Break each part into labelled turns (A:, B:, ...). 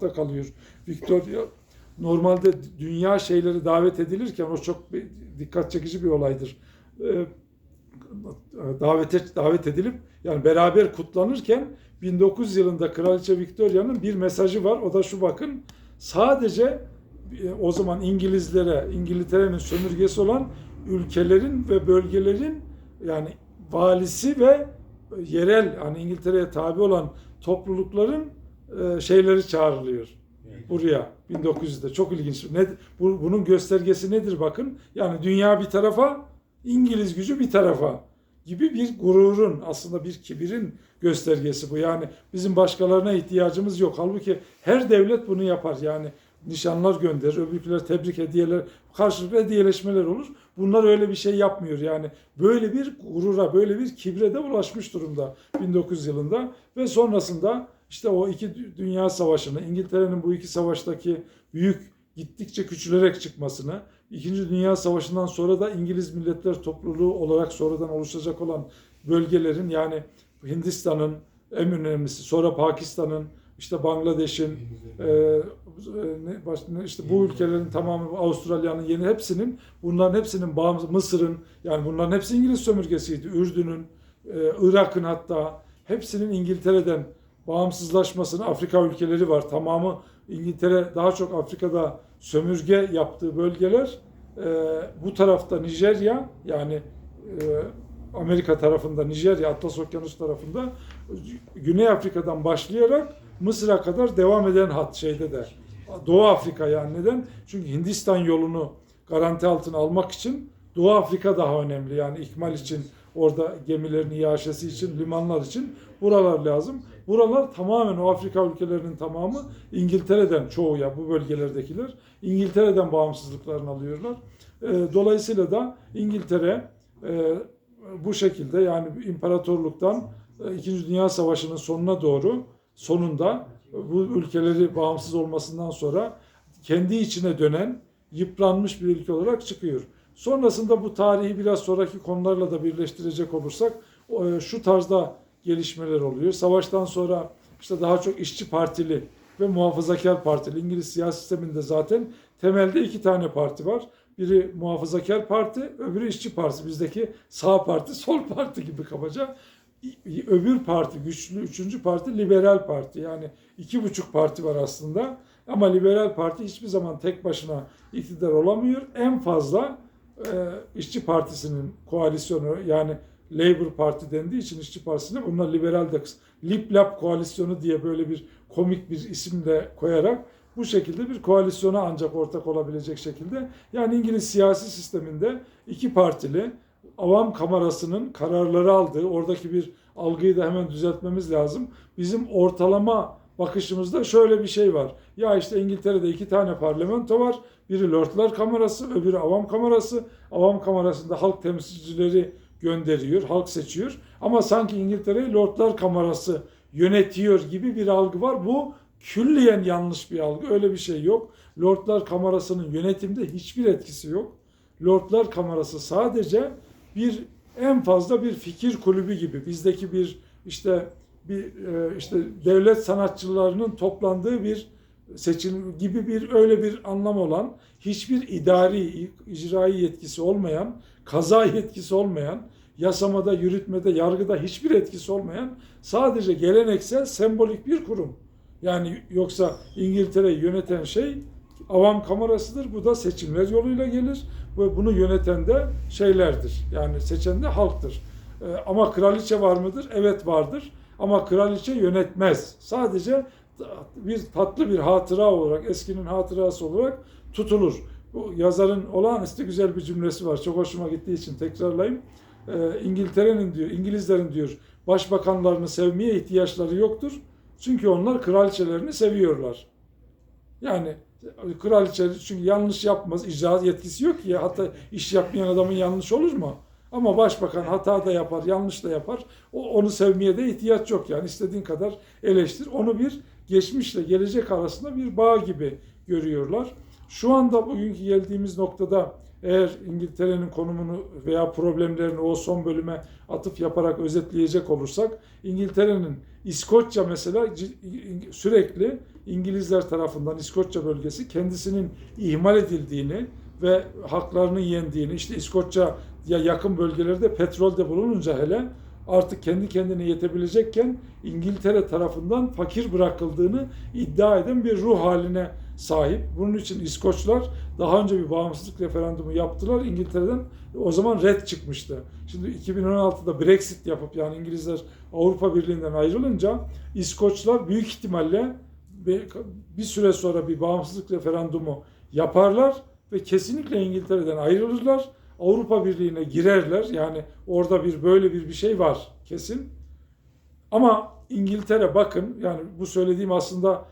A: da kalıyor. Victoria normalde dünya şeyleri davet edilirken o çok dikkat çekici bir olaydır. Ee, davete davet edilip yani beraber kutlanırken 1900 yılında Kraliçe Victoria'nın bir mesajı var. O da şu bakın. Sadece e, o zaman İngilizlere, İngiltere'nin sömürgesi olan ülkelerin ve bölgelerin yani valisi ve yerel hani İngiltere'ye tabi olan toplulukların e, şeyleri çağrılıyor buraya 1900'de çok ilginç. Ne, bu, bunun göstergesi nedir bakın? Yani dünya bir tarafa, İngiliz gücü bir tarafa gibi bir gururun aslında bir kibirin göstergesi bu. Yani bizim başkalarına ihtiyacımız yok. Halbuki her devlet bunu yapar. Yani nişanlar gönderir, öbürküler tebrik hediyeler, karşılıklı hediyeleşmeler olur. Bunlar öyle bir şey yapmıyor. Yani böyle bir gurura, böyle bir kibre de ulaşmış durumda 1900 yılında ve sonrasında işte o iki dü- dünya savaşını, İngiltere'nin bu iki savaştaki büyük gittikçe küçülerek çıkmasını, İkinci Dünya Savaşı'ndan sonra da İngiliz Milletler Topluluğu olarak sonradan oluşacak olan bölgelerin yani Hindistan'ın en önemlisi, sonra Pakistan'ın, işte Bangladeş'in, e, e, işte bu ülkelerin tamamı, Avustralya'nın yeni hepsinin, bunların hepsinin bağımsız, Mısır'ın, yani bunların hepsi İngiliz sömürgesiydi. Ürdün'ün, e, Irak'ın hatta hepsinin İngiltere'den bağımsızlaşmasını Afrika ülkeleri var. Tamamı İngiltere daha çok Afrika'da sömürge yaptığı bölgeler e, bu tarafta Nijerya yani e, Amerika tarafında Nijerya Atlas Okyanus tarafında Güney Afrika'dan başlayarak Mısır'a kadar devam eden hat şeyde de Doğu Afrika yani neden? Çünkü Hindistan yolunu garanti altına almak için Doğu Afrika daha önemli. Yani ikmal için orada gemilerin iaşesi için, limanlar için buralar lazım. Buralar tamamen o Afrika ülkelerinin tamamı İngiltere'den çoğu ya bu bölgelerdekiler İngiltere'den bağımsızlıklarını alıyorlar. E, Dolayısıyla da İngiltere e, bu şekilde yani imparatorluktan e, İkinci Dünya Savaşı'nın sonuna doğru sonunda bu ülkeleri bağımsız olmasından sonra kendi içine dönen yıpranmış bir ülke olarak çıkıyor. Sonrasında bu tarihi biraz sonraki konularla da birleştirecek olursak e, şu tarzda gelişmeler oluyor. Savaştan sonra işte daha çok işçi partili ve muhafazakar partili İngiliz siyasi sisteminde zaten temelde iki tane parti var. Biri muhafazakar parti, öbürü işçi partisi. Bizdeki sağ parti, sol parti gibi kabaca. Öbür parti, güçlü üçüncü parti liberal parti. Yani iki buçuk parti var aslında. Ama liberal parti hiçbir zaman tek başına iktidar olamıyor. En fazla e, işçi partisinin koalisyonu yani Labour Parti dendiği için işçi partisine bunlar liberal de Liplap koalisyonu diye böyle bir komik bir isim de koyarak bu şekilde bir koalisyona ancak ortak olabilecek şekilde yani İngiliz siyasi sisteminde iki partili avam kamerasının kararları aldığı oradaki bir algıyı da hemen düzeltmemiz lazım. Bizim ortalama bakışımızda şöyle bir şey var. Ya işte İngiltere'de iki tane parlamento var. Biri Lordlar Kamerası, öbürü Avam Kamerası. Avam Kamerası'nda halk temsilcileri gönderiyor, halk seçiyor. Ama sanki İngiltere'yi Lordlar Kamerası yönetiyor gibi bir algı var. Bu külliyen yanlış bir algı. Öyle bir şey yok. Lordlar Kamerası'nın yönetimde hiçbir etkisi yok. Lordlar Kamerası sadece bir en fazla bir fikir kulübü gibi bizdeki bir işte bir e, işte devlet sanatçılarının toplandığı bir seçim gibi bir öyle bir anlam olan hiçbir idari icraî yetkisi olmayan kaza yetkisi olmayan yasamada yürütmede yargıda hiçbir etkisi olmayan sadece geleneksel sembolik bir kurum. Yani yoksa İngiltere'yi yöneten şey avam kamerasıdır. Bu da seçimler yoluyla gelir ve bunu yöneten de şeylerdir. Yani seçen de halktır. Ee, ama kraliçe var mıdır? Evet vardır. Ama kraliçe yönetmez. Sadece bir tatlı bir hatıra olarak, eskinin hatırası olarak tutulur. Bu yazarın olağanüstü güzel bir cümlesi var. Çok hoşuma gittiği için tekrarlayayım. Ee, İngiltere'nin diyor, İngilizlerin diyor, başbakanlarını sevmeye ihtiyaçları yoktur. Çünkü onlar kraliçelerini seviyorlar. Yani kraliçe çünkü yanlış yapmaz, icra yetkisi yok ki. Hatta iş yapmayan adamın yanlış olur mu? Ama başbakan hata da yapar, yanlış da yapar. O, onu sevmeye de ihtiyaç yok yani. istediğin kadar eleştir. Onu bir geçmişle gelecek arasında bir bağ gibi görüyorlar. Şu anda bugünkü geldiğimiz noktada eğer İngiltere'nin konumunu veya problemlerini o son bölüme atıf yaparak özetleyecek olursak İngiltere'nin İskoçya mesela sürekli İngilizler tarafından İskoçya bölgesi kendisinin ihmal edildiğini ve haklarının yendiğini, işte İskoçya ya yakın bölgelerde petrol de bulununca hele artık kendi kendine yetebilecekken İngiltere tarafından fakir bırakıldığını iddia eden bir ruh haline sahip. Bunun için İskoçlar daha önce bir bağımsızlık referandumu yaptılar. İngiltere'den o zaman red çıkmıştı. Şimdi 2016'da Brexit yapıp yani İngilizler Avrupa Birliği'nden ayrılınca İskoçlar büyük ihtimalle bir süre sonra bir bağımsızlık referandumu yaparlar ve kesinlikle İngiltere'den ayrılırlar. Avrupa Birliği'ne girerler. Yani orada bir böyle bir bir şey var kesin. Ama İngiltere bakın yani bu söylediğim aslında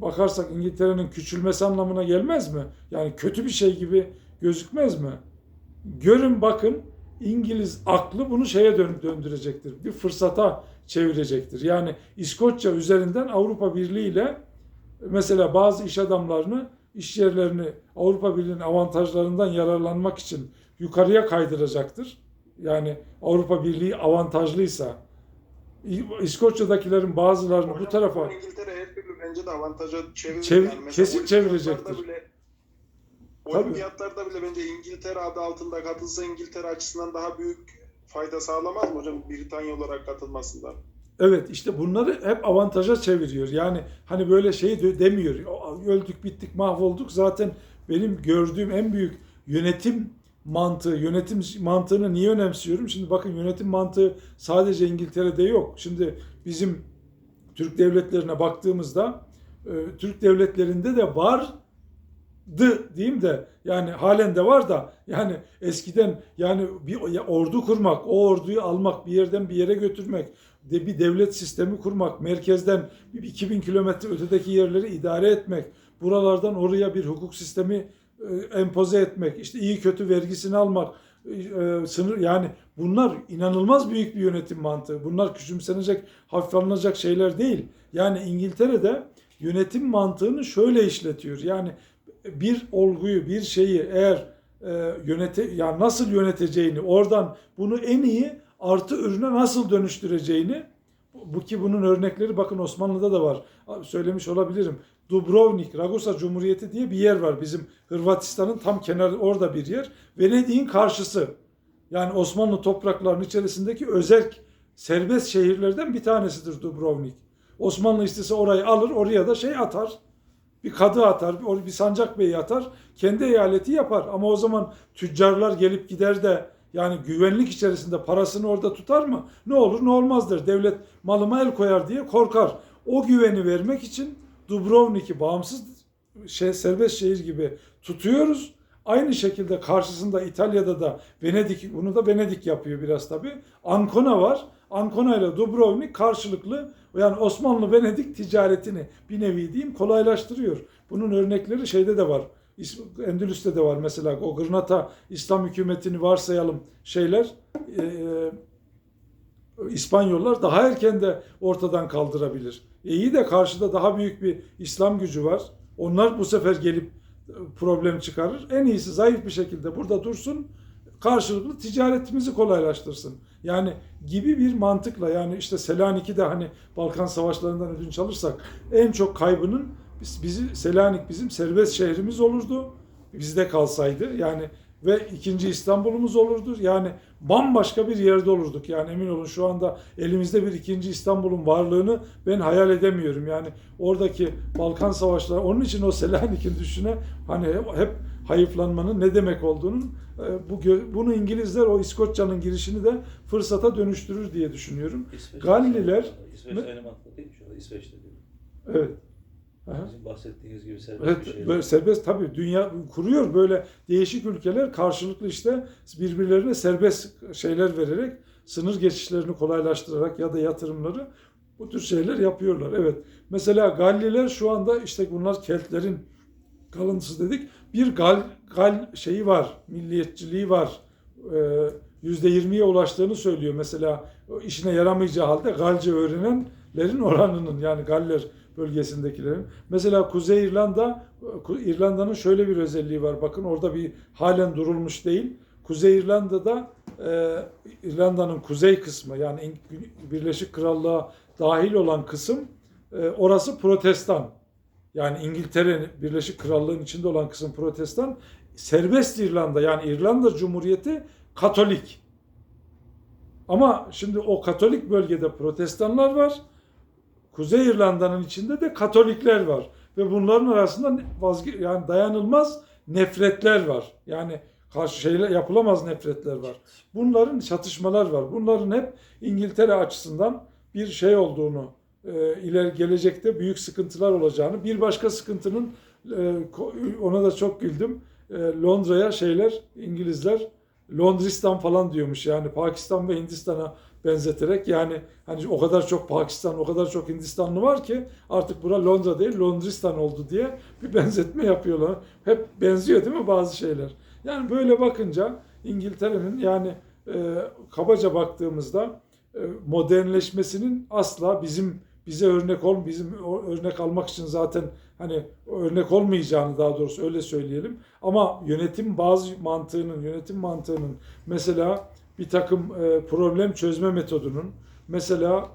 A: bakarsak İngiltere'nin küçülmesi anlamına gelmez mi? Yani kötü bir şey gibi gözükmez mi? Görün bakın İngiliz aklı bunu şeye dön- döndürecektir. Bir fırsata çevirecektir. Yani İskoçya üzerinden Avrupa Birliği ile mesela bazı iş adamlarını iş yerlerini Avrupa Birliği'nin avantajlarından yararlanmak için yukarıya kaydıracaktır. Yani Avrupa Birliği avantajlıysa İskoçya'dakilerin bazılarını bu
B: Hocam,
A: tarafa
B: İngiltere her türlü bence de avantaja çevirir.
A: Çev-
B: mesela
A: kesin çevirecektir.
B: Bile, olimpiyatlarda bile bence İngiltere adı altında katılsa İngiltere açısından daha büyük fayda sağlamaz mı hocam Britanya olarak katılmasından?
A: Evet işte bunları hep avantaja çeviriyor. Yani hani böyle şey de- demiyor. "O- Öldük bittik mahvolduk. Zaten benim gördüğüm en büyük yönetim mantığı, yönetim mantığını niye önemsiyorum? Şimdi bakın yönetim mantığı sadece İngiltere'de yok. Şimdi bizim Türk devletlerine baktığımızda e, Türk devletlerinde de vardı diyeyim de yani halen de var da yani eskiden yani bir ordu kurmak, o orduyu almak, bir yerden bir yere götürmek, de bir devlet sistemi kurmak, merkezden bir 2000 kilometre ötedeki yerleri idare etmek, buralardan oraya bir hukuk sistemi empoze etmek, işte iyi kötü vergisini almak, e, sınır yani bunlar inanılmaz büyük bir yönetim mantığı. Bunlar küçümsenecek, hafife alınacak şeyler değil. Yani İngiltere'de yönetim mantığını şöyle işletiyor. Yani bir olguyu, bir şeyi eğer e, yönete yani nasıl yöneteceğini, oradan bunu en iyi artı ürüne nasıl dönüştüreceğini bu ki bunun örnekleri bakın Osmanlı'da da var. Söylemiş olabilirim. Dubrovnik, Ragusa Cumhuriyeti diye bir yer var bizim Hırvatistan'ın tam kenarı orada bir yer. Venedik'in karşısı. Yani Osmanlı topraklarının içerisindeki özel serbest şehirlerden bir tanesidir Dubrovnik. Osmanlı istese orayı alır, oraya da şey atar. Bir kadı atar, bir sancak beyi atar. Kendi eyaleti yapar. Ama o zaman tüccarlar gelip gider de yani güvenlik içerisinde parasını orada tutar mı? Ne olur ne olmazdır. Devlet malıma el koyar diye korkar. O güveni vermek için Dubrovnik'i bağımsız şey, serbest şehir gibi tutuyoruz. Aynı şekilde karşısında İtalya'da da Venedik, bunu da Venedik yapıyor biraz tabi. Ancona var. Ancona ile Dubrovnik karşılıklı yani Osmanlı Venedik ticaretini bir nevi diyeyim kolaylaştırıyor. Bunun örnekleri şeyde de var. Endülüs'te de var mesela o Gırnata İslam hükümetini varsayalım şeyler e, İspanyollar daha erken de ortadan kaldırabilir. E iyi de karşıda daha büyük bir İslam gücü var. Onlar bu sefer gelip e, problem çıkarır. En iyisi zayıf bir şekilde burada dursun. Karşılıklı ticaretimizi kolaylaştırsın. Yani gibi bir mantıkla yani işte Selanik'i de hani Balkan savaşlarından ödünç alırsak en çok kaybının biz- bizi Selanik bizim serbest şehrimiz olurdu. Bizde kalsaydı yani ve ikinci İstanbul'umuz olurdu. Yani bambaşka bir yerde olurduk. Yani emin olun şu anda elimizde bir ikinci İstanbul'un varlığını ben hayal edemiyorum. Yani oradaki Balkan savaşları onun için o Selanik'in düşüne hani hep, hayıflanmanın ne demek olduğunun e, bu bunu İngilizler o İskoçya'nın girişini de fırsata dönüştürür diye düşünüyorum.
C: İsveç,
A: Galliler-
C: İsveç aynı mantıkta değil mi şu anda? İsveç'te diyor.
A: Evet. Aha.
C: Bizim bahsettiğiniz gibi serbest
A: Evet,
C: bir şey.
A: serbest tabii dünya kuruyor böyle değişik ülkeler karşılıklı işte birbirlerine serbest şeyler vererek sınır geçişlerini kolaylaştırarak ya da yatırımları bu tür şeyler yapıyorlar. Evet. Mesela Galliler şu anda işte bunlar Keltlerin kalıntısı dedik. Bir Gal, Gal şeyi var, milliyetçiliği var. Ee, %20'ye ulaştığını söylüyor. Mesela işine yaramayacağı halde Galce öğrenenlerin oranının yani Galler bölgesindekilerin. Mesela Kuzey İrlanda, İrlanda'nın şöyle bir özelliği var. Bakın orada bir halen durulmuş değil. Kuzey İrlanda'da e, İrlanda'nın kuzey kısmı yani Birleşik Krallığa dahil olan kısım e, orası protestan. yani İngiltere Birleşik Krallığı'nın içinde olan kısım protestan serbest İrlanda yani İrlanda Cumhuriyeti Katolik. Ama şimdi o Katolik bölgede protestanlar var. Kuzey İrlanda'nın içinde de Katolikler var ve bunların arasında vazge yani dayanılmaz nefretler var. Yani karşı şeyler yapılamaz nefretler var. Bunların çatışmalar var. Bunların hep İngiltere açısından bir şey olduğunu, e, ileri gelecekte büyük sıkıntılar olacağını, bir başka sıkıntının e, ona da çok güldüm. E, Londra'ya şeyler İngilizler Londristan falan diyormuş yani Pakistan ve Hindistan'a benzeterek yani hani o kadar çok Pakistan, o kadar çok Hindistanlı var ki artık bura Londra değil Londristan oldu diye bir benzetme yapıyorlar. Hep benziyor değil mi bazı şeyler? Yani böyle bakınca İngiltere'nin yani e, kabaca baktığımızda e, modernleşmesinin asla bizim bize örnek ol bizim örnek almak için zaten hani örnek olmayacağını daha doğrusu öyle söyleyelim. Ama yönetim bazı mantığının yönetim mantığının mesela bir takım e, problem çözme metodunun mesela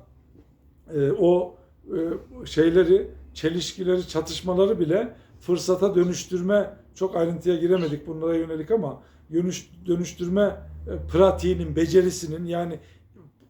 A: e, o e, şeyleri çelişkileri çatışmaları bile fırsata dönüştürme çok ayrıntıya giremedik bunlara yönelik ama dönüş, dönüştürme e, pratiğinin becerisinin yani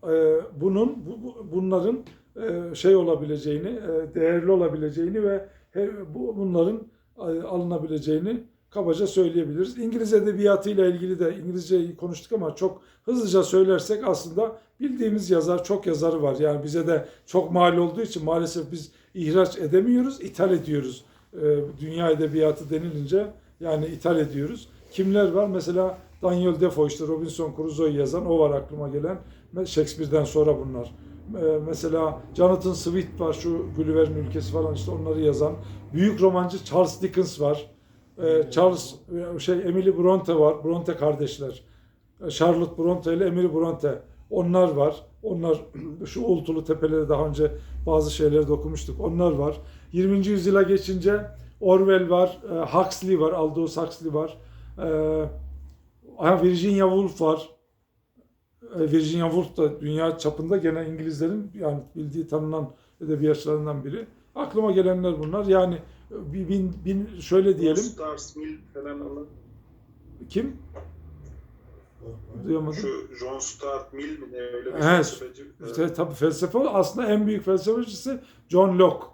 A: e, bunun bu, bu- bunların e, şey olabileceğini e, değerli olabileceğini ve he- bu bunların e, alınabileceğini kabaca söyleyebiliriz. İngiliz edebiyatıyla ilgili de İngilizceyi konuştuk ama çok hızlıca söylersek aslında bildiğimiz yazar çok yazarı var. Yani bize de çok mal olduğu için maalesef biz ihraç edemiyoruz, ithal ediyoruz. Ee, Dünya edebiyatı denilince yani ithal ediyoruz. Kimler var? Mesela Daniel Defoe işte Robinson Crusoe'yu yazan o var aklıma gelen. Shakespeare'den sonra bunlar. Ee, Mesela Jonathan Swift var şu Gulliver'in ülkesi falan işte onları yazan. Büyük romancı Charles Dickens var. Ee, Charles şey Emily Bronte var. Bronte kardeşler. Ee, Charlotte Bronte ile Emily Bronte. Onlar var. Onlar şu Ultulu Tepeleri daha önce bazı şeyleri de. Onlar var. 20. yüzyıla geçince Orwell var, e, Huxley var, Aldous Huxley var. E, aha, Virginia Woolf var. Virginia Woolf da dünya çapında gene İngilizlerin yani bildiği tanınan edebiyatçılarından biri. Aklıma gelenler bunlar. Yani bin, bin şöyle diyelim.
B: Stars Mill falan olan.
A: Kim? Duyamadım.
B: Şu John Stuart Mill mi ne öyle bir
A: Evet.
B: felsefeci.
A: İşte tabii felsefe aslında en büyük felsefecisi John Locke.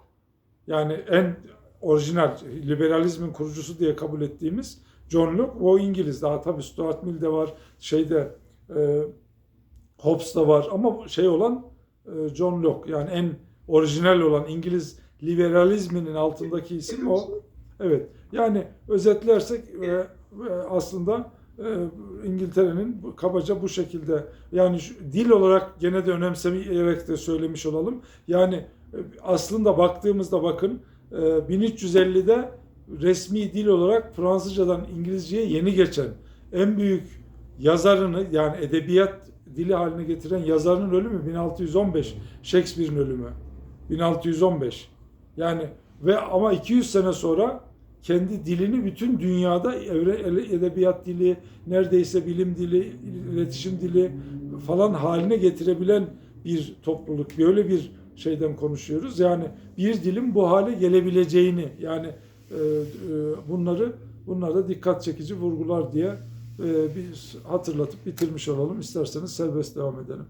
A: Yani en orijinal liberalizmin kurucusu diye kabul ettiğimiz John Locke. O İngiliz. Daha tabii Stuart Mill de var. Şeyde e, Hobbes da var ama şey olan e, John Locke. Yani en orijinal olan İngiliz liberalizminin altındaki isim o. Evet. Yani özetlersek e, e, aslında e, İngiltere'nin kabaca bu şekilde yani şu- dil olarak gene de önemsemeyerek de söylemiş olalım. Yani e, aslında baktığımızda bakın e, 1350'de resmi dil olarak Fransızcadan İngilizceye yeni geçen en büyük yazarını yani edebiyat dili haline getiren yazarının ölümü 1615. Shakespeare'in ölümü. 1615. Yani ve ama 200 sene sonra kendi dilini bütün dünyada evre, edebiyat dili, neredeyse bilim dili, iletişim dili falan haline getirebilen bir topluluk. Böyle bir şeyden konuşuyoruz. Yani bir dilin bu hale gelebileceğini yani e, e, bunları bunlara dikkat çekici vurgular diye e, bir hatırlatıp bitirmiş olalım. İsterseniz serbest devam edelim.